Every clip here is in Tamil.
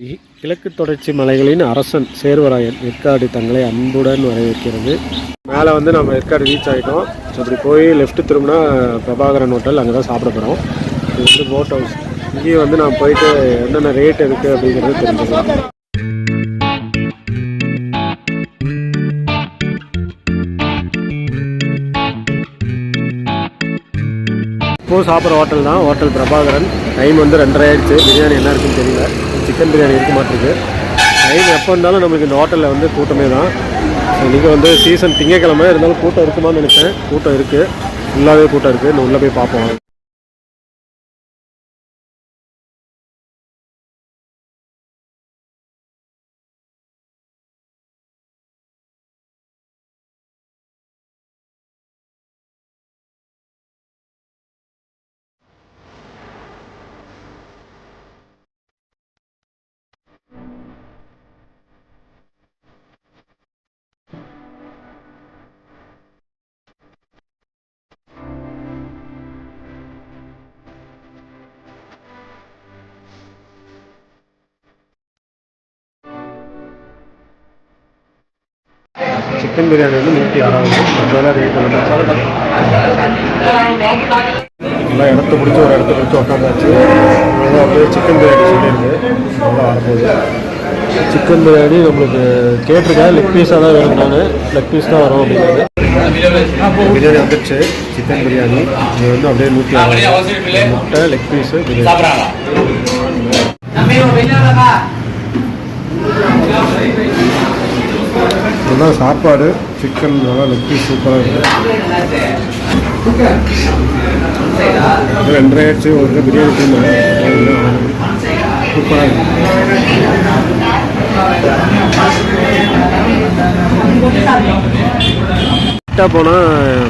கிழக்கு தொடர்ச்சி மலைகளின் அரசன் சேர்வராயன் ஏற்காடு தங்களை அன்புடன் வரவேற்கிறது. மேலே வந்து நம்ம ஏற்காடு ரீச் ஆகிட்டோம் ஸோ அப்படி போய் லெஃப்ட் திரும்பினா பிரபாகரன் ஹோட்டல் அங்கே தான் சாப்பிட போகிறோம் இது வந்து போட் ஹவுஸ் இங்கேயும் வந்து நான் போயிட்டு என்னென்ன ரேட் இருக்குது அப்படிங்கிறது தெரிஞ்சுக்கலாம். இப்போது சாப்பிட்ற ஹோட்டல் தான் ஹோட்டல் பிரபாகரன். டைம் வந்து ரெண்டரை ஆயிடுச்சு. பிரியாணி என்ன இருக்குன்னு தெரியல. சிக்கன் பிரியாணி இருக்க மாட்டிருக்கு டைம் எப்போ இருந்தாலும் நம்மளுக்கு இந்த ஹோட்டலில் வந்து கூட்டமே தான். இன்றைக்கி வந்து சீசன் திங்கக்கிழமை இருந்தாலும் கூட்டம் இருக்குமான்னு நினச்சேன் கூட்டம் இருக்குது ஃபுல்லாகவே கூட்டம் இருக்குது இன்னும் உள்ளே போய் பார்ப்போம். சிக்கன் பிரியாணி வந்து நூற்றி அறுபது மற்றெல்லாம் ரேட் எல்லாம் இடத்த பிடிச்சி ஒரு இடத்த பிடிச்சி உட்காந்தாச்சு அப்படியே சிக்கன் பிரியாணி சொல்லியிருக்கு. நல்லா வரப்போகுது. சிக்கன் பிரியாணி நம்மளுக்கு கேட்டிருக்கேன். லெக் பீஸாக தான் வேணும் நான். லெக் பீஸ் தான் வரும் அப்படிங்கிறது. பிரியாணி வந்துடுச்சு சிக்கன் பிரியாணி. இது வந்து அப்படியே நூற்றி அறுபது முட்டை லெக் பீஸு பிரியாணி. இதுதான் சாப்பாடு சிக்கன் நல்லா லெக் பீஸ் சூப்பராக இருக்குது ரெண்டரை ஆயிடுச்சு ஒரு பிரியாணி தீர்ந்தேன் சூப்பராக இருக்குது கரெக்டாக போனால்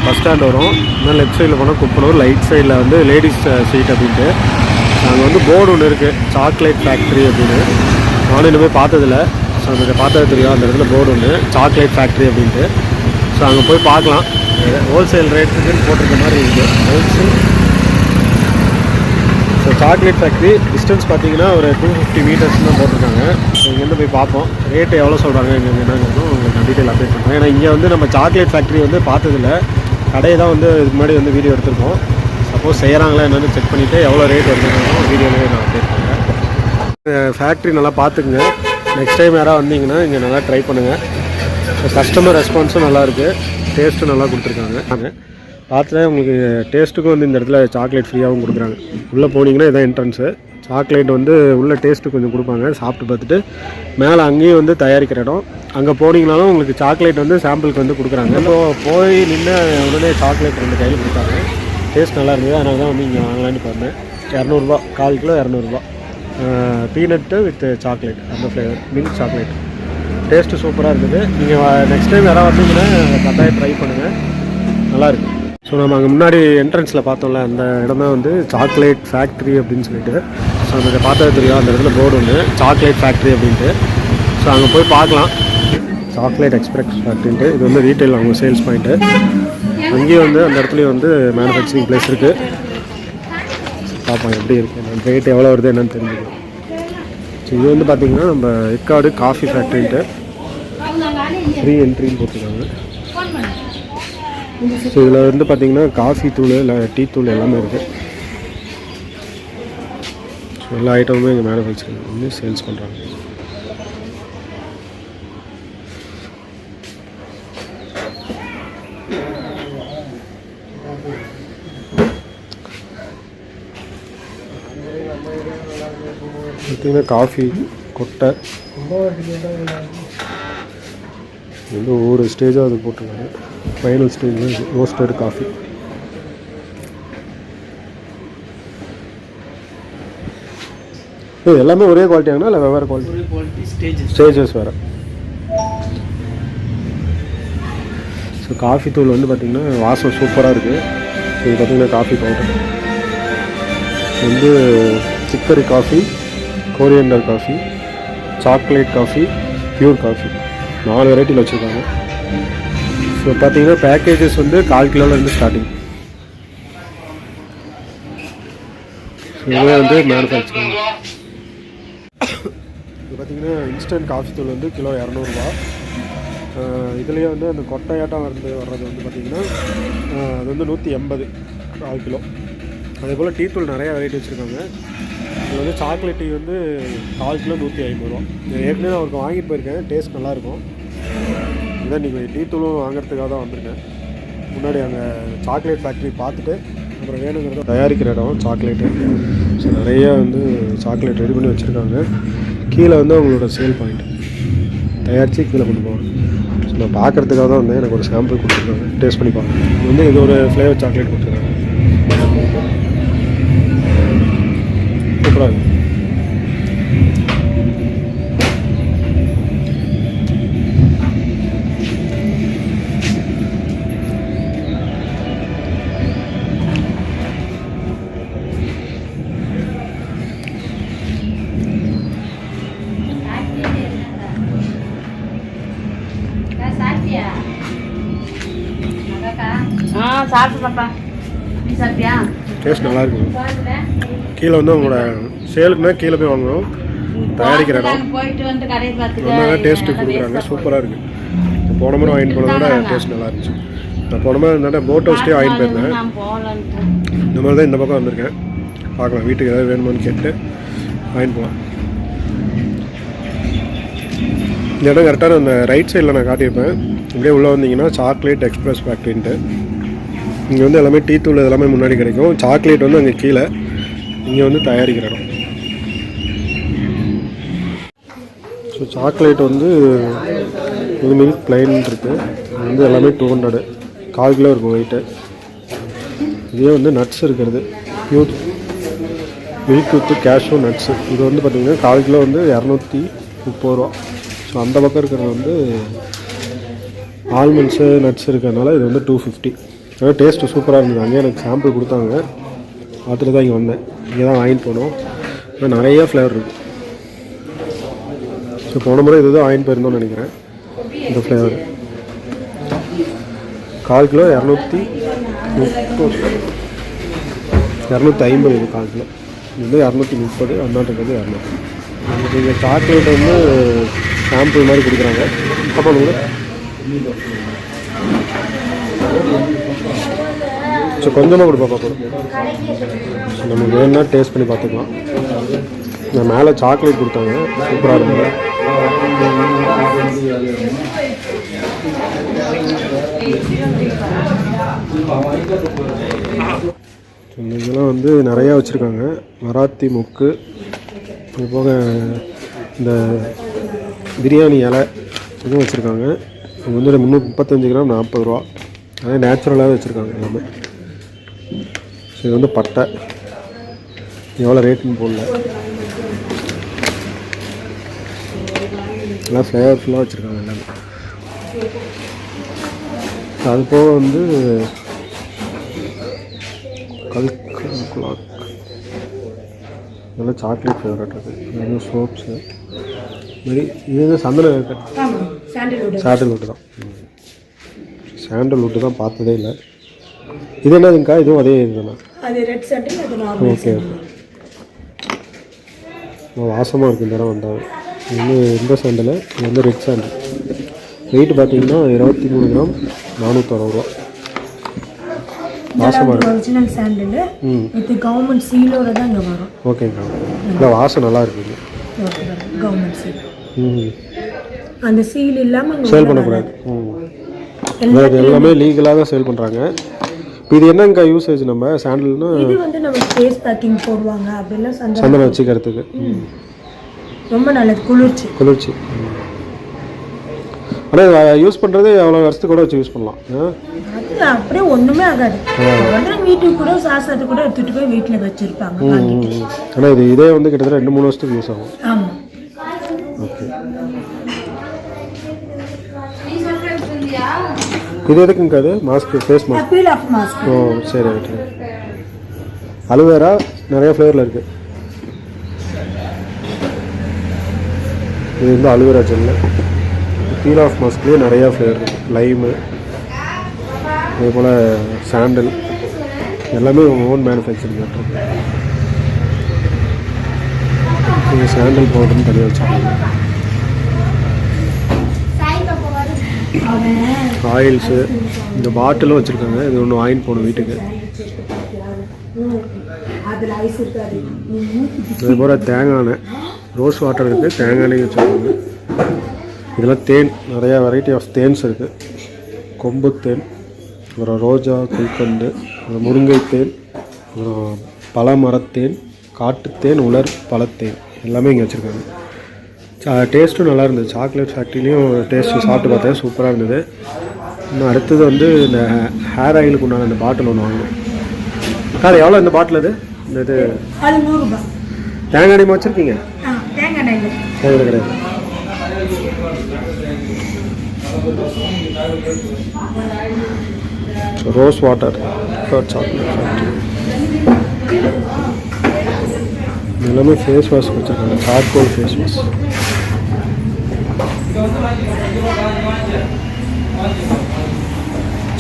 பஸ் ஸ்டாண்ட் வரும். இன்னும் லெஃப்ட் சைடில் போனால் குப்பனூர் லைட் சைடில் வந்து லேடிஸ் சீட் அப்படின்ட்டு. அங்கே வந்து போர்டு ஒன்று இருக்குது சாக்லேட் ஃபேக்ட்ரி அப்படின்னு. நானும் இன்னும் போய் பார்த்ததில்ல. ஸோ அந்த பார்த்தது தெரியும். அந்த இடத்துல போர்டு ஒன்று சாக்லேட் ஃபேக்ட்ரி அப்படின்ட்டு. ஸோ அங்கே போய் பார்க்கலாம். ஹோல்சேல் ரேட்டுக்குன்னு போட்டிருக்க மாதிரி இருக்குது wholesale so chocolate factory distance பார்த்தீங்கன்னா ஒரு டூ ஃபிஃப்டி மீட்டர்ஸ் தான் போட்டிருக்காங்க. ஸோ இங்கேருந்து போய் பார்ப்போம். ரேட்டு எவ்வளோ சொல்கிறாங்க இங்கே என்னங்கிறதும் உங்களுக்கு நான் டீட்டெயில் அப்டேட் பண்ணுறேன் ஏன்னா இங்கே வந்து நம்ம சாக்லேட் ஃபேக்ட்ரி வந்து பார்த்ததில்ல. கடையை தான் வந்து இதுக்கு முன்னாடி வந்து வீடியோ எடுத்திருக்கோம். சப்போஸ் செய்கிறாங்களா என்னென்னு செக் பண்ணிவிட்டு எவ்வளோ ரேட் வருதுன்னு வீடியோலேயே நான் அப்டேட் பண்ணுறேன் ஃபேக்ட்ரி நல்லா பார்த்துக்குங்க. நெக்ஸ்ட் டைம் யாராவது வந்தீங்கன்னா இங்கே நல்லா ட்ரை பண்ணுங்கள் கஸ்டமர் ரெஸ்பான்ஸும் நல்லாயிருக்கு டேஸ்ட்டும் நல்லா கொடுத்துருக்காங்க. பார்த்துட்டு உங்களுக்கு டேஸ்ட்டுக்கும் வந்து இந்த இடத்துல சாக்லேட் ஃப்ரீயாகவும் கொடுக்குறாங்க. உள்ளே போனீங்கன்னா இதான் என்ட்ரன்ஸு சாக்லேட் வந்து உள்ள டேஸ்ட்டு கொஞ்சம் கொடுப்பாங்க. சாப்பிட்டு பார்த்துட்டு மேலே அங்கேயும் வந்து தயாரிக்கிற இடம். அங்கே போனீங்கனாலும் உங்களுக்கு சாக்லேட் வந்து சாம்பிளுக்கு வந்து கொடுக்குறாங்க. இப்போ போய் நின்று உடனே சாக்லேட் ரெண்டு கையில் கொடுத்தாங்க. டேஸ்ட் நல்லா இருந்தது. அதனால தான் வந்து இங்கே வாங்கலான்னு பார்த்தேன் இரநூறுபா. கால் கிலோ இரநூறுபா. பீனட்டு வித் சாக்லேட் அந்த ஃப்ளேவர் மில்க் சாக்லேட் டேஸ்ட்டு சூப்பராக இருக்குது நீங்கள் நெக்ஸ்ட் டைம் யாராவது வந்தீங்கன்னா கட்டாயம் ட்ரை பண்ணுங்கள் நல்லாயிருக்கு ஸோ நம்ம அங்கே முன்னாடி என்ட்ரன்ஸில் பார்த்தோம்ல அந்த இடம் தான் வந்து சாக்லேட் ஃபேக்ட்ரி அப்படின்னு சொல்லிட்டு. ஸோ அந்த பார்த்தது தெரியும். அந்த இடத்துல போர்டு ஒன்று சாக்லேட் ஃபேக்ட்ரி அப்படின்ட்டு. ஸோ அங்கே போய் பார்க்கலாம். சாக்லேட் எக்ஸ்பிரஸ் ஃபேக்ட்ரின்ட்டு இது வந்து ரீட்டைல் அவங்க சேல்ஸ் பாயிண்ட்டு அங்கேயும் வந்து அந்த இடத்துலையும் வந்து மேனுஃபேக்சரிங் பிளேஸ் இருக்குது பார்ப்போம் எப்படி இருக்குது ரேட் எவ்வளோ வருது என்னென்னு தெரிஞ்சுக்கலாம். ஸோ இது வந்து பார்த்திங்கன்னா நம்ம ஏற்காடு காஃபி ஃபேக்ட்ரின்ட்டு ஃப்ரீ என்ட்ரின்னு போட்டிருக்காங்க. ஸோ இதில் வந்து பார்த்திங்கன்னா காஃபி தூள் இல்லை டீ தூள் எல்லாமே இருக்குது ஸோ எல்லா ஐட்டமுமே இங்கே மேனுஃபேக்சரிங் வந்து சேல்ஸ் பண்ணுறாங்க பார்த்திங்கன்னா காஃபி கொட்டை. வந்து ஒவ்வொரு ஸ்டேஜாக அது போட்டிருக்காங்க. ஃபைனல் ஸ்டேஜ் ரோஸ்டட் காஃபி இது எல்லாமே ஒரே குவாலிட்டியாங்கண்ணா இல்லை வெவ்வேறு குவாலிட்டி ஸ்டேஜஸ் வேறு. ஸோ காஃபி தூள் வந்து பார்த்திங்கன்னா வாசம் சூப்பராக இருக்குது இது பார்த்திங்கன்னா காஃபி பவுடர் வந்து chicory coffee coriander coffee chocolate coffee pure coffee நாலு வெரைட்டியில் வச்சுருக்காங்க. ஸோ பார்த்தீங்கன்னா பேக்கேஜஸ் வந்து கால் கிலோலேருந்து ஸ்டார்டிங் ஸோ இதுவே வந்து மேனுஃபேக்சரிங் இது பார்த்தீங்கன்னா இன்ஸ்டன்ட் காஃபி தூள் வந்து கிலோ இரநூறுபா இதுலேயே வந்து அந்த கொட்டையாட்டம் வந்து வர்றது வந்து பார்த்திங்கன்னா அது வந்து நூற்றி எண்பது கால் கிலோ. அதே போல் டீ தூள் நிறையா வெரைட்டி வச்சுருக்காங்க. இது வந்து சாக்லேட் டீ வந்து கால் கிலோ நூற்றி ஐம்பது ரூபா. நான் ஏற்கனவே அவருக்கு வாங்கிட்டு போயிருக்கேன். டேஸ்ட் நல்லாயிருக்கும். இதான் இன்றைக்கி டீ தூளும் வாங்குறதுக்காக தான் வந்திருக்கேன். முன்னாடி அங்கே சாக்லேட் ஃபேக்ட்ரி பார்த்துட்டு அப்புறம் வேணுங்கிறத தயாரிக்கிற இடம் சாக்லேட்டு. ஸோ நிறைய வந்து சாக்லேட் ரெடி பண்ணி வச்சுருக்காங்க. கீழே வந்து அவங்களோட சேல் பாயிண்ட். தயாரித்து கீழே கொண்டு போவாங்க. ஸோ நான் பார்க்குறதுக்காக தான் வந்தேன். எனக்கு ஒரு சாம்பிள் கொடுத்துருக்காங்க. டேஸ்ட் பண்ணி பார்க்கணும் வந்து இது ஒரு ஃப்ளேவர் சாக்லேட் கொடுத்துருக்காங்க. சூப்பராக இருக்கு சாப்பிட்டியா ஆ சாப்பிட்டுப்பா நீ சாப்பிட்டியா டேஸ்ட் நல்லா இருக்கு கீழே வந்து அவங்களோட சேலுக்குனா கீழே போய் வாங்கணும் தயாரிக்கிற இடம். நல்லா டேஸ்ட்டு கொடுக்குறாங்க. சூப்பராக இருக்குது போன முறை வாங்கிட்டு போனதோட டேஸ்ட் நல்லா இருந்துச்சு. நான் போன மாதிரி இருந்தாலும் போட் ஹவுஸ்லேயே வாங்கிட்டு போயிருந்தேன். நான் இந்த மாதிரி தான் இந்த பக்கம் வந்திருக்கேன். பார்க்கலாம் வீட்டுக்கு ஏதாவது வேணுமான்னு கேட்டு வாங்கிட்டு போகலாம். இந்த இடம் கரெக்டாக அந்த ரைட் சைடில் நான் காட்டியிருப்பேன். இப்படியே உள்ளே வந்தீங்கன்னா சாக்லேட் எக்ஸ்பிரஸ் ஃபேக்ட்ரின்ட்டு இங்கே வந்து எல்லாமே டீ தூள் எல்லாமே முன்னாடி கிடைக்கும். சாக்லேட் வந்து அங்கே கீழே. இங்கே வந்து தயாரிக்கிற இடம் ஸோ சாக்லேட் வந்து இது மில்க் பிளைன் இருக்குது இது வந்து எல்லாமே டூ ஹண்ட்ரடு கால் கிலோ இருக்கும் வெயிட்டு இதே வந்து நட்ஸ் இருக்கிறது. Youth milk with cashew nuts இது வந்து பார்த்திங்கன்னா கால் கிலோ வந்து இரநூத்தி முப்பது ரூபா. ஸோ அந்த பக்கம் இருக்கிறது வந்து ஆல்மண்ட்ஸு நட்ஸ் இருக்கிறதுனால இது வந்து டூ ஃபிஃப்டி ஆனால் டேஸ்ட்டு சூப்பராக இருந்தது. அங்கேயே எனக்கு சாம்பிள் கொடுத்தாங்க. பார்த்துட்டு தான் இங்கே வந்தேன். இங்கே தான் வாங்கிட்டு போனோம். ஆனால் நிறையா ஃப்ளேவர் இருக்குது ஸோ போன முறை இதுதான் வாங்கிட்டு போயிருந்தோம்னு நினைக்கிறேன். இந்த ஃப்ளேவர் கால் கிலோ இரநூத்தி முப்பது. இரநூத்தி ஐம்பது இது கால் கிலோ. இது வந்து இரநூத்தி முப்பது அண்ணாட்டுக்கு இரநூத்தி. இங்கே சாக்லேட் வந்து சாம்பிள் மாதிரி கொடுக்குறாங்க. அப்போ கூட ஸோ கொஞ்சமாக கொடுப்பா பாப்பா நம்ம நமக்கு வேணும்னா டேஸ்ட் பண்ணி பார்த்துக்கலாம் இந்த மேலே சாக்லேட் கொடுத்தாங்க. சூப்பராக இருக்கும் இதெல்லாம் வந்து நிறையா வச்சுருக்காங்க. மராத்தி முக்கு. அது போக இந்த பிரியாணி இலை இதுவும் வச்சுருக்காங்க. இது வந்து முந்நூற்றி முப்பத்தஞ்சு கிராம் நாற்பது ரூபா. அதே நேச்சுரலாகவே வச்சுருக்காங்க எல்லாமே. ஸோ இது வந்து பட்டை. எவ்வளோ ரேட்டுன்னு போடல. எல்லாம் ஃப்ளேவர்ஃபுல்லாக வச்சுருக்காங்க எல்லாமே. அது போக வந்து கல்க் குலாக் இதெல்லாம் சாக்லேட் ஃபேவரட் அது. இது சோப்ஸு மாதிரி இது வந்து சந்தன சாண்டல்வுட் தான். சாண்டல்வுட் தான் பார்த்ததே இல்லை. இது என்னதுங்கக்கா இதுவும் அதே இதுதானா அது ரெட் சாண்டில் அது நார்மல் ஓகே ஓகே வாசமாக இருக்குது இந்த இடம் வந்தால் இது வந்து இந்த சாண்டல் இது வந்து ரெட் சாண்டல் வெயிட் பார்த்தீங்கன்னா இருபத்தி மூணு கிராம் நானூற்றறுபது ரூபா. வாசமாக ஒரிஜினல் சாண்டில் ம். வித் கவர்மெண்ட் சீலோட தான் இங்கே வரும். ஓகேங்கக்கா இல்லை வாசம் நல்லா இருக்குது கவர்மெண்ட் சீல் ம் அந்த சீல் இல்லாமல் இங்கே சேல் பண்ணக்கூடாது. எல்லாமே லீகலாக தான் சேல் பண்ணுறாங்க இப்போ இது என்னங்கக்கா யூசேஜ் நம்ம? சாண்டல்னா இது வந்து நம்ம ஃபேஸ் பேக்கிங் போடுவாங்க. அப்படிலாம் சந்தனம் சந்தனம் வச்சுக்கிறதுக்கு. ரொம்ப நல்லது. குளிர்ச்சி. குளிர்ச்சி. ஆனால் யூஸ் பண்ணுறது அவ்வளோ வருஷத்துக்கு கூட வச்சு யூஸ் பண்ணலாம்? அது அப்படியே ஒன்றுமே ஆகாது. வந்து வீட்டுக்கு கூட சாஸ்திரத்தை கூட எடுத்துகிட்டு போய் வீட்டில் வச்சுருப்பாங்க. ஆனால் இது இதே வந்து கிட்டத்தட்ட ரெண்டு மூணு வருஷத்துக்கு யூஸ் ஆகும். ஆமாம் ஓகே இது எதுக்குங்க அது? Mask face mask peel off mask ஓ சரி ஓகே அலுவேரா நிறைய ஃப்ளேவரில் இருக்குது இது வந்து aloe vera gel peel off மாஸ்க்லேயே நிறையா ஃப்ளேவர் இருக்குது லைமு அதே போல் சாண்டல் எல்லாமே ஓன் மேனுஃபேக்சரிங் இங்கே சாண்டல் பவுடர்னு தனியாக வச்சுருக்காங்க ஆயில்ஸு இந்த பாட்டிலும் வச்சுருக்காங்க. இது ஒன்று வாங்கிட்டு போகணும் வீட்டுக்கு. அது போல் தேங்காய் எண்ணெய். ரோஸ் வாட்டர் இருக்குது தேங்காய் எண்ணெய் வச்சுருக்காங்க. இதெல்லாம் தேன். நிறையா வெரைட்டி ஆஃப் தேன்ஸ் இருக்குது கொம்பு தேன் அப்புறம் ரோஜா குல்கண்டு அப்புறம் முருங்கை தேன் அப்புறம் பழமரத்தேன் காட்டுத்தேன் உலர் பழத்தேன். எல்லாமே இங்கே வச்சுருக்காங்க. டேஸ்ட்டும் நல்லா இருந்தது சாக்லேட் ஃபேக்ட்ரிலையும் டேஸ்ட்டு சாப்பிட்டு பார்த்தேன். சூப்பராக இருந்தது. இன்னும் அடுத்தது வந்து இந்த ஹேர் ஆயிலுக்கு உண்டான இந்த பாட்டில் ஒன்று வாங்கினேன். சார் எவ்வளோ இந்த பாட்டில் இது இந்த இது. அது தேங்காய் எண்ணெய் வச்சுருக்கீங்க? தேங்காய் கிடையாது. ரோஸ் வாட்டர் சாக்லேட் எல்லாமே ஃபேஸ் வாஷ் வச்சுருக்காங்க. சார்கோல் ஃபேஸ் வாஷ்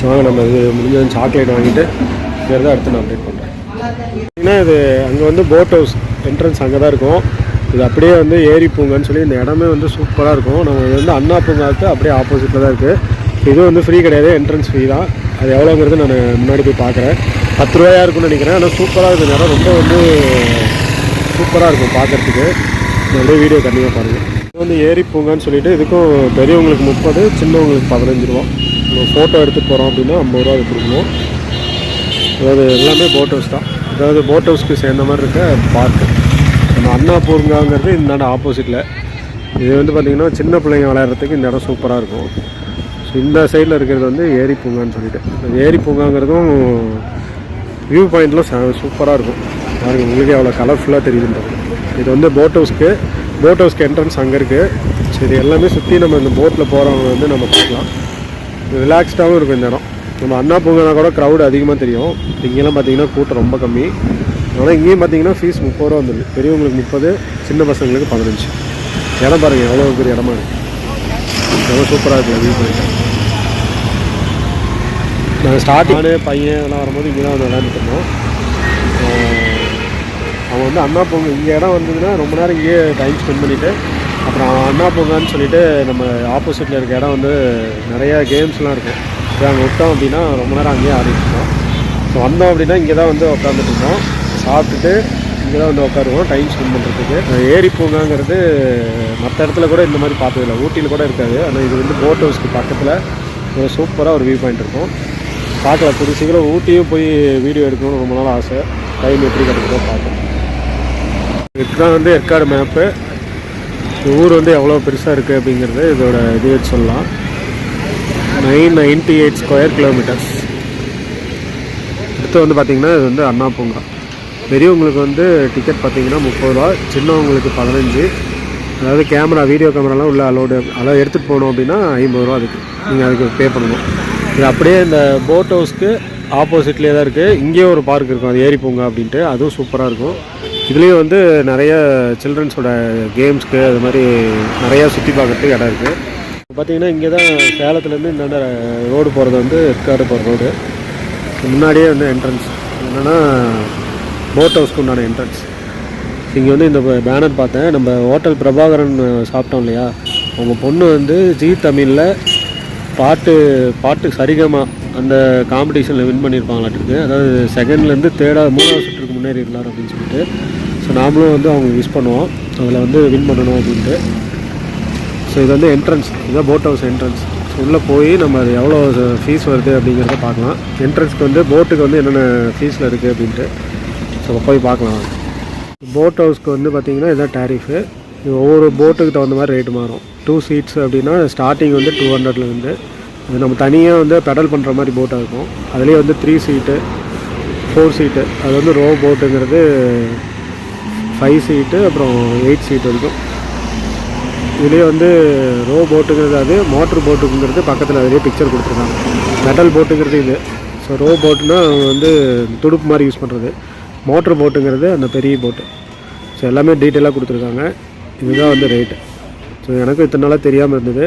ஸோ நம்ம இது முடிஞ்சது சாக்லேட் வாங்கிட்டு வேறு தான் அடுத்து நான் அப்டேட் பண்ணுறேன் ஏன்னா இது? அங்கே வந்து போட் ஹவுஸ் என்ட்ரன்ஸ் அங்கே தான் இருக்கும். இது அப்படியே வந்து ஏரி பூங்கான்னு சொல்லி இந்த இடமே வந்து சூப்பராக இருக்கும். நம்ம இது வந்து அண்ணா பூங்காவுக்கு அப்படியே ஆப்போசிட்டில் தான் இருக்குது இது வந்து ஃப்ரீ கிடையாது. என்ட்ரன்ஸ் ஃப்ரீ தான். அது எவ்வளோங்கிறது நான் முன்னாடி போய் பார்க்குறேன். பத்து ரூபாயா இருக்கும்னு நினைக்கிறேன். ஆனால் சூப்பராக இருக்கிற இடம் ரொம்ப வந்து சூப்பராக இருக்கும் பார்க்குறதுக்கு. அப்படியே வீடியோ கண்டிப்பாக பாருங்கள் இது வந்து ஏரி பூங்கான்னு சொல்லிட்டு இதுக்கும் பெரியவங்களுக்கு முப்பது சின்னவங்களுக்கு பதினஞ்சு ரூபா. ஃபோட்டோ எடுத்து போகிறோம் அப்படின்னா ஐம்பது ரூபா அது கொடுக்கணும். அதாவது எல்லாமே போட் ஹவுஸ் தான். அதாவது போட் ஹவுஸ்க்கு சேர்ந்த மாதிரி இருக்க பார்க்கு நம்ம அண்ணா பூங்காங்கிறது இந்த இடம் ஆப்போசிட்டில் இது வந்து பார்த்திங்கன்னா சின்ன பிள்ளைங்க விளையாடுறதுக்கு இந்த இடம் சூப்பராக இருக்கும். ஸோ இந்த சைடில் இருக்கிறது வந்து ஏரி பூங்கான்னு சொல்லிட்டு. ஏரி பூங்காங்கிறதும் வியூ பாயிண்ட்லாம் சூப்பராக இருக்கும். பாருங்க உங்களுக்கு அவ்வளோ கலர்ஃபுல்லாக தெரியுதுன்றது இது வந்து போட் ஹவுஸ்க்கு போட் ஹவுஸ்க்கு என்ட்ரன்ஸ் அங்கே இருக்குது சரி எல்லாமே சுற்றி நம்ம இந்த போட்டில் போகிறவங்க வந்து நம்ம பார்க்கலாம். ரிலாக்ஸ்டாகவும் இருக்கும் இந்த இடம். நம்ம அண்ணா பூங்கானா கூட க்ரௌட் அதிகமாக தெரியும். இங்கெல்லாம் பார்த்தீங்கன்னா கூட்டம் ரொம்ப கம்மி. ஆனால் இங்கேயும் பார்த்தீங்கன்னா ஃபீஸ் முப்பது ரூபா வந்துடுது பெரியவங்களுக்கு முப்பது சின்ன பசங்களுக்கு பதினஞ்சு. இடம் பாருங்கள் எவ்வளோ பெரிய இடமா இருக்குது ரொம்ப சூப்பராக இருக்குல்ல வியூ பாயிண்ட் நாங்கள் ஸ்டார்டிங் பையன் எல்லாம் வரும்போது இங்கே தான் வந்து விளையாண்டுட்டு இருந்தோம். அவன் வந்து அண்ணா பூங்கா இங்கே இடம் வந்ததுன்னா ரொம்ப நேரம் இங்கேயே டைம் ஸ்பெண்ட் பண்ணிவிட்டு அப்புறம் அண்ணா பூங்கான்னு சொல்லிட்டு நம்ம ஆப்போசிட்டில் இருக்க இடம் வந்து நிறையா கேம்ஸ்லாம் இருக்கும் இப்போ அங்கே விட்டோம் அப்படின்னா ரொம்ப நேரம் அங்கேயே ஆடிட்டு ஸோ வந்தோம் அப்படின்னா இங்கே தான் வந்து உட்காந்துட்டு இருக்கோம் சாப்பிட்டுட்டு இங்கே தான் வந்து உட்காருவோம் டைம் ஸ்பெண்ட் பண்ணுறதுக்கு ஏரி பூங்காங்கிறது மற்ற இடத்துல கூட இந்த மாதிரி பார்த்ததில்ல. ஊட்டியில் கூட இருக்காது. ஆனால் இது வந்து போட் ஹவுஸ்க்கு பக்கத்தில் ஒரு சூப்பராக ஒரு வியூ பாயிண்ட் இருக்கும். பார்க்கலாம் கூடிய சீக்கிரம் ஊட்டியும் போய் வீடியோ எடுக்கணும்னு ரொம்ப நாள் ஆசை. டைம் எப்படி கிடைக்குதோ பார்க்கலாம் இதுதான் வந்து ஏற்காடு மேப்பு ஊர் வந்து எவ்வளோ பெருசாக இருக்குது அப்படிங்கிறது இதோட இது வச்சு சொல்லலாம். Nine ninety eight square kilometres அடுத்து வந்து பார்த்திங்கன்னா இது வந்து அண்ணா பூங்கா. பெரியவங்களுக்கு வந்து டிக்கெட் பார்த்தீங்கன்னா முப்பது ரூபா சின்னவங்களுக்கு பதினஞ்சு. அதாவது கேமரா வீடியோ கேமராலாம் உள்ள அலோடு அதாவது எடுத்துகிட்டு போகணும் அப்படின்னா ஐம்பது ரூபா அதுக்கு. நீங்கள் அதுக்கு பே பண்ணணும். இது அப்படியே இந்த போட் ஹவுஸ்க்கு ஆப்போசிட்லேயே தான் இருக்குது இங்கேயே ஒரு பார்க் இருக்கும் அது ஏரி பூங்கா அப்படின்ட்டு. அதுவும் சூப்பராக இருக்கும். இதுலேயும் வந்து நிறைய சில்ட்ரன்ஸோட கேம்ஸ்க்கு அது மாதிரி நிறையா சுற்றி பார்க்குறதுக்கு இடம் இருக்குது பார்த்தீங்கன்னா இங்கே தான் சேலத்துலேருந்து இந்த ரோடு போகிறது வந்து ஏற்காடு போகிற ரோடு முன்னாடியே வந்து என்ட்ரன்ஸ் என்னென்னா போட் ஹவுஸ்க்கு உண்டான என்ட்ரன்ஸ் இங்கே வந்து இந்த பேனர் பார்த்தேன். நம்ம ஹோட்டல் பிரபாகரன் சாப்பிட்டோம் இல்லையா? அவங்க பொண்ணு வந்து ஜி தமிழில் பாட்டு பாட்டு சரிகமாக அந்த காம்படிஷனில் வின் பண்ணியிருப்பாங்களாட்டிருக்கு அதாவது செகண்ட்லேருந்து தேர்டாக மூணாவது சுற்றுக்கு முன்னேறிடலாம் அப்படின்னு சொல்லிட்டு ஸோ நாமளும் வந்து அவங்க யூஸ் பண்ணுவோம். அதில் வந்து வின் பண்ணணும் அப்படின்ட்டு. ஸோ இது வந்து என்ட்ரன்ஸ் இதுதான் போட் ஹவுஸ் என்ட்ரன்ஸ் ஸோ உள்ளே போய் நம்ம அது எவ்வளோ ஃபீஸ் வருது அப்படிங்கிறத பார்க்கலாம். என்ட்ரன்ஸ்க்கு வந்து போட்டுக்கு வந்து என்னென்ன ஃபீஸில் இருக்குது அப்படின்ட்டு. ஸோ போய் பார்க்கலாம். போட் ஹவுஸ்க்கு வந்து பார்த்திங்கன்னா இதுதான் டேரிஃபு இது ஒவ்வொரு போட்டுக்கு தகுந்த மாதிரி ரேட்டு மாறும். டூ சீட்ஸ் அப்படின்னா ஸ்டார்டிங் வந்து டூ ஹண்ட்ரட்லேருந்து அது நம்ம தனியாக வந்து பெடல் பண்ணுற மாதிரி போட்டாக இருக்கும். அதுலேயே வந்து த்ரீ சீட்டு ஃபோர் சீட்டு அது வந்து ரோ போட்டுங்கிறது ஃபைவ் சீட்டு அப்புறம் எயிட் சீட் வரைக்கும். இதுலேயே வந்து ரோ போட்டுங்கிறது அது மோட்ரு போட்டுங்கிறது பக்கத்தில் அதிலே பிக்சர் கொடுத்துருக்காங்க. மெட்டல் போட்டுங்கிறது இது. ஸோ ரோ போட்டுனா வந்து துடுப்பு மாதிரி யூஸ் பண்ணுறது மோட்ரு போட்டுங்கிறது அந்த பெரிய போட்டு ஸோ எல்லாமே டீட்டெயிலாக கொடுத்துருக்காங்க. இதுதான் வந்து ரேட்டு ஸோ எனக்கும் இத்தனை நாளாக தெரியாமல் இருந்தது.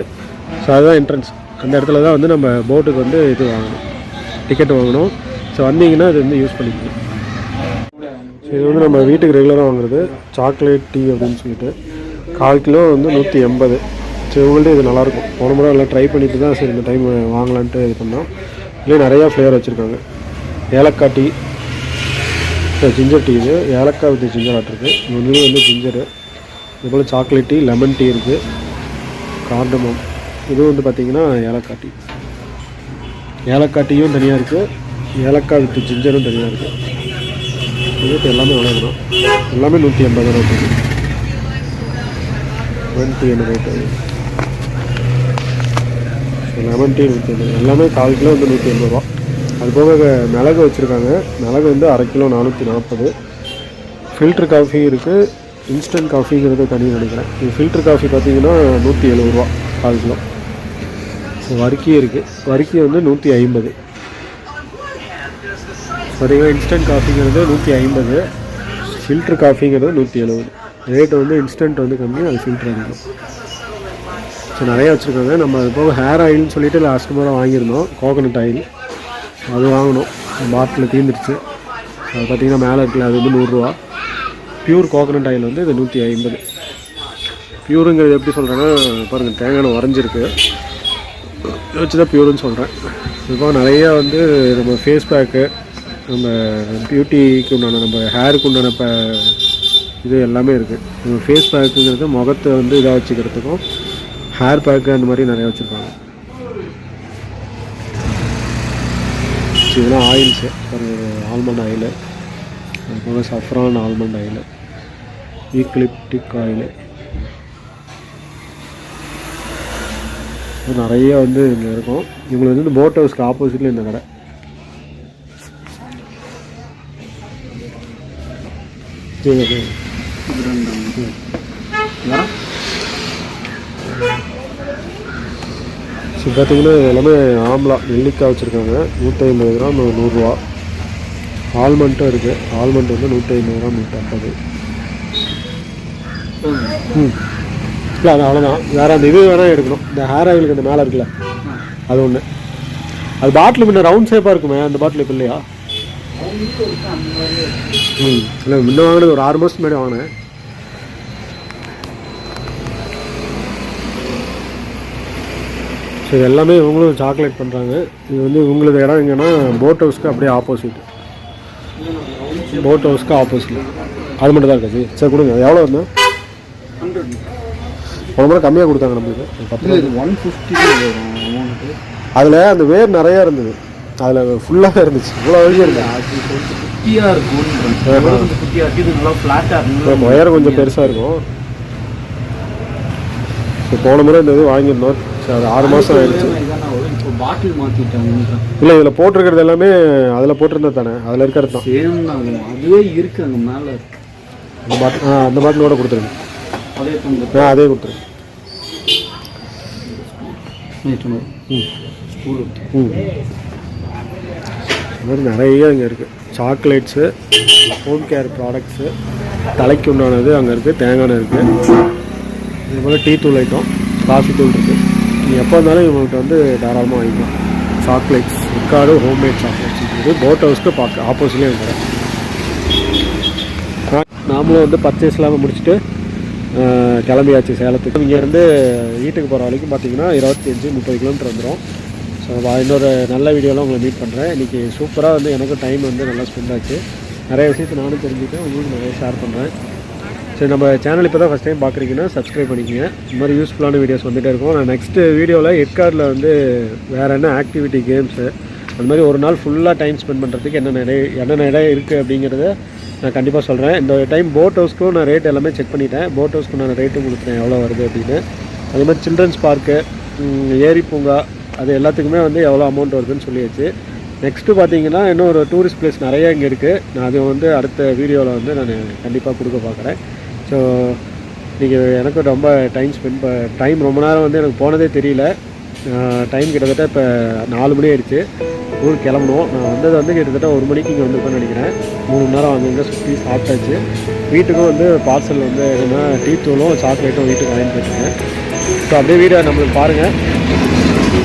ஸோ அதுதான் என்ட்ரன்ஸ் அந்த இடத்துல தான் வந்து நம்ம போட்டுக்கு வந்து இது வாங்கணும். டிக்கெட் வாங்கணும். ஸோ வந்தீங்கன்னா அது வந்து யூஸ் பண்ணிக்கணும் இது வந்து நம்ம வீட்டுக்கு ரெகுலராக வாங்குறது சாக்லேட் டீ அப்படின்னு சொல்லிட்டு. கால் கிலோ வந்து நூற்றி எண்பது. சரி உங்கள்கிட்ட இது நல்லாயிருக்கும். போன முறை எல்லாம் ட்ரை பண்ணிட்டு தான் சரி இந்த டைம் வாங்கலான்ட்டு இது பண்ணோம். இல்லை நிறையா ஃப்ளேவர் வச்சுருக்காங்க. ஏலக்காய் டீ ஜிஞ்சர் டீ இது. ஏலக்காய் வித் ஜிஞ்சர் ஆட்டிருக்கு ஒன்று வந்து ஜிஞ்சரு இது போல் சாக்லேட் டீ லெமன் டீ இருக்குது காண்டமம் இது வந்து பார்த்திங்கன்னா ஏலக்காய் டீ ஏலக்காய் டீயும் தனியாக இருக்குது ஏலக்காய் வித் ஜிஞ்சரும் தனியாக இருக்குது ரேட் எல்லாமே எவ்வளோ எல்லாமே நூற்றி எண்பது ரூபா இருக்குது லெமன் டீ என்ன ரேட்டு லெமன் டீ நூற்றி எண்பது. எல்லாமே கால் கிலோ வந்து நூற்றி எண்பது ரூபா அது போக மிளகு வச்சுருக்காங்க. மிளகு வந்து அரை கிலோ நானூற்றி நாற்பது ஃபில்ட்ரு காஃபி இருக்குது இன்ஸ்டன்ட் காஃபிங்கிறது தனி நினைக்கிறேன். இது ஃபில்ட்ரு காஃபி பார்த்தீங்கன்னா நூற்றி எழுபது ரூபா கால் கிலோ. ஸோ வரிக்கி இருக்குது வறுக்கி வந்து நூற்றி ஐம்பது. பார்த்தீங்கன்னா இன்ஸ்டன்ட் காஃபிங்கிறது நூற்றி ஐம்பது. ஃபில்ட்ரு காஃபிங்கிறது நூற்றி எழுபது ரேட் வந்து இன்ஸ்டன்ட் வந்து கம்மி அது ஃபில்ட்ரு அதிகம். ஸோ நிறையா வச்சுருக்காங்க. நம்ம அது போக ஹேர் ஆயில்னு சொல்லிட்டு லாஸ்ட் முறை வாங்கியிருந்தோம். கோகனட் ஆயில் அது வாங்கினோம். பாட்டில் தீர்ந்துருச்சு அது பார்த்திங்கன்னா மேலே இருக்குல்ல அது வந்து நூறுரூவா. பியூர் கோகனட் ஆயில் வந்து இது நூற்றி ஐம்பது. பியூருங்கிறது எப்படி சொல்கிறேன்னா பாருங்கள் தேங்காய் எண்ணெய் உறைஞ்சிருக்கு. இதை வச்சு தான் ப்யூருன்னு சொல்கிறேன் இப்போ நிறையா வந்து நம்ம ஃபேஸ் பேக்கு நம்ம பியூட்டிக்கு உண்டான நம்ம ஹேருக்கு உண்டான ப இது எல்லாமே இருக்குது நம்ம ஃபேஸ் பேக்குங்கிறது முகத்தை வந்து இதாக வச்சுக்கிறதுக்கும் ஹேர் பேக்கு அந்த மாதிரி நிறையா வச்சுருப்பாங்க. இதெல்லாம் ஆயில்ஸு ஒரு ஆல்மண்ட் ஆயிலு அது போக saffron almond oil eucalyptus oil நிறைய வந்து இங்கே இருக்கும். இவங்களுக்கு வந்து இந்த போட் ஹவுஸ்க்கு ஆப்போசிட்டில் இந்த கடை. சரி, சரி. ஸோ பார்த்தீங்கன்னா எல்லாமே ஆம்லா நெல்லிக்காய் வச்சுருக்காங்க நூற்றி ஐம்பது கிராம் நூறுரூவா ஆல்மண்ட்டும் இருக்குது ஆல்மண்ட் வந்து நூற்றி ஐம்பது கிராம் நூற்றி ஐம்பது ம் இல்லை அது அவ்வளோதான் வேறு அந்த இது வேணால் எடுக்கணும் இந்த ஹேர் ஆயிலுக்கு அந்த மேலே இருக்குல்ல அது ஒன்று அது பாட்டில் முன்ன ரவுண்ட் ஷேப்பாக இருக்குமே அந்த பாட்டில் இப்போ இல்லையா ம் இல்லை முன்ன வாங்கினது ஒரு ஆறு மாதத்துக்கு முன்னாடி வாங்கினேன். ஸோ இது எல்லாமே இவங்களும் சாக்லேட் பண்ணுறாங்க இது வந்து இவங்களது இடம் எங்கன்னா போட் ஹவுஸ்க்கு அப்படியே ஆப்போசிட் போட் ஹவுஸ்க்கு ஆப்போசிட் அது மட்டும் தான் இருக்காது சரி கொடுங்க. எவ்வளோ இருந்தால் ஒரு முறை கம்மியாக கொடுத்தாங்க நம்மளுக்கு. பத்து ஒன் ஃபிஃப்டி அதில் அந்த வேர் நிறையா இருந்தது. அதில் ஃபுல்லாக இருந்துச்சு. இவ்வளோ வழியாக குட்டியாக இருக்கும் குட்டியாக இருக்கு இது நல்லா ஃப்ளாட்டாக இப்போ இருக்கும் ஒயர் கொஞ்சம் பெருசாக இருக்கும். ஸோ போன முறை இந்த இது வாங்கியிருந்தோம். அது ஆறு மாதம் ஆயிடுச்சு. பாட்டில் இல்லை இதில் போட்டிருக்கிறது எல்லாமே அதில் போட்டிருந்தது தானே? அதில் இருக்கிறது தான். சேம் தான் அதுவே இருக்கு அங்கே மேலே அந்த பாட்டில் ஆ அந்த பாட்டிலோட கொடுத்துருங்க. அதே ஆ அதே கொடுத்துருங்க. ம். ம். இந்த மாதிரி நிறைய இங்கே இருக்குது சாக்லேட்ஸு ஹோம் கேர் ப்ராடக்ட்ஸு தலைக்கு உண்டானது அங்கே இருக்குது தேங்காய் இருக்குது இது போல் டீ தூள் ஐட்டம் காஃபி தூள் இருக்குது நீங்கள் எப்போ இருந்தாலும் இவங்கள்ட்ட வந்து தாராளமாக வாங்கிக்கலாம். சாக்லேட்ஸ் உட்காடு ஹோம்மேட் சாக்லேட்ஸ் இது போட் ஹவுஸ்க்கு பார்க்க ஆப்போசிட்லேயே இருக்கிறேன் நாமளும் வந்து பர்ச்சேஸ் இல்லாமல் முடிச்சுட்டு கிளம்பியாச்சு சேலத்துக்கு. இங்கேருந்து வீட்டுக்கு போகிற வரைக்கும் பார்த்தீங்கன்னா இருபத்தி அஞ்சு முப்பது கிலோமீட்டர் வந்துடும் ஸோ இன்னொரு நல்ல வீடியோலாம் உங்களை மீட் பண்ணுறேன் இன்றைக்கி சூப்பராக வந்து எனக்கும் டைம் வந்து நல்லா ஸ்பெண்ட் ஆச்சு. நிறைய விஷயத்தை நானும் தெரிஞ்சுக்கிட்டேன். உங்களுக்கு நிறைய ஷேர் பண்ணுறேன் சரி நம்ம சேனல் இப்போ தான் ஃபஸ்ட் டைம் பார்க்குறீங்கன்னா சப்ஸ்கிரைப் பண்ணிக்கோங்க. இந்த மாதிரி யூஸ்ஃபுல்லான வீடியோஸ் வந்துகிட்டே இருக்கும். நான் நெக்ஸ்ட்டு வீடியோவில் எட்கார்டில் வந்து வேறு என்ன ஆக்டிவிட்டி கேம்ஸு அந்த மாதிரி ஒரு நாள் ஃபுல்லாக டைம் ஸ்பெண்ட் பண்ணுறதுக்கு என்னென்ன இடம் என்னென்ன இடம் இருக்குது அப்படிங்கிறத நான் கண்டிப்பாக சொல்கிறேன் இந்த டைம் போட் ஹவுஸ்க்கும் நான் ரேட் எல்லாமே செக் பண்ணிட்டேன். போட் ஹவுஸ்க்கு நான் ரேட்டும் கொடுக்குறேன் எவ்வளோ வருது அப்படின்னு. அதே மாதிரி சில்ட்ரன்ஸ் பார்க்கு ஏரி பூங்கா அது எல்லாத்துக்குமே வந்து எவ்வளோ அமௌண்ட் வருதுன்னு சொல்லியாச்சு. நெக்ஸ்ட்டு பார்த்தீங்கன்னா இன்னும் ஒரு டூரிஸ்ட் பிளேஸ் நிறைய இங்கே இருக்குது நான் அது வந்து அடுத்த வீடியோவில் வந்து நான் கண்டிப்பாக கொடுக்க பார்க்குறேன். ஸோ நீங்கள் எனக்கு ரொம்ப டைம் ஸ்பெண்ட் டைம் ரொம்ப நேரம் வந்து எனக்கு போனதே தெரியல. டைம் கிட்டத்தட்ட இப்போ நாலு மணி ஆயிடுச்சு. ஊருக்கு கிளம்பணும் நான் வந்தது வந்து கிட்டத்தட்ட ஒரு மணிக்கு இங்கே வந்திருப்பேன்னு நினைக்கிறேன். மூணு மணி நேரம் அங்கங்கே சுற்றி சாப்பிட்டாச்சு. வீட்டுக்கும் வந்து பார்சல் வந்து என்னென்னா டீ தூளும் சாக்லேட்டும் வீட்டுக்கு வாங்கிட்டு போயிட்டுருக்கேன் ஸோ அப்படியே வீடியோ நம்மளுக்கு பாருங்கள்